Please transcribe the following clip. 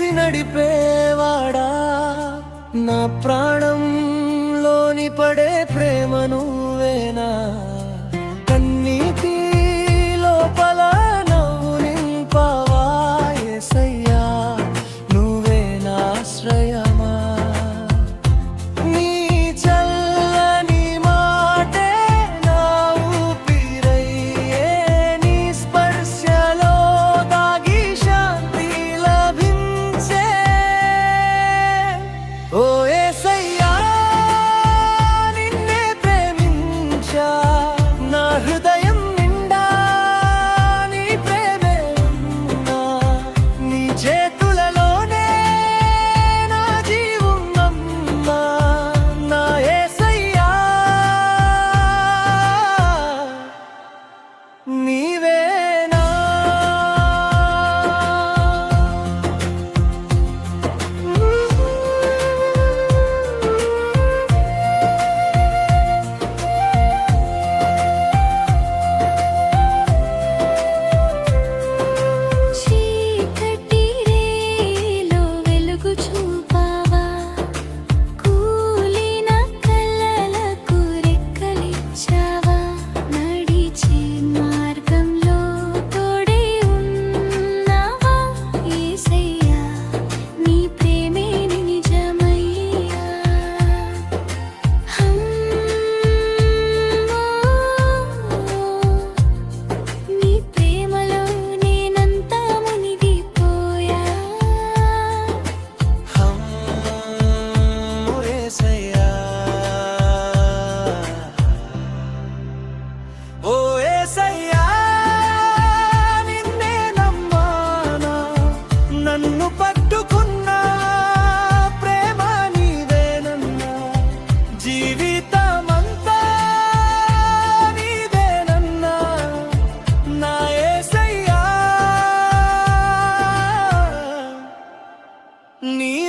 చేసి నడిపేవాడా? నా ప్రాణంలోని పడే ప్రేమ నువ్వేనా? Ni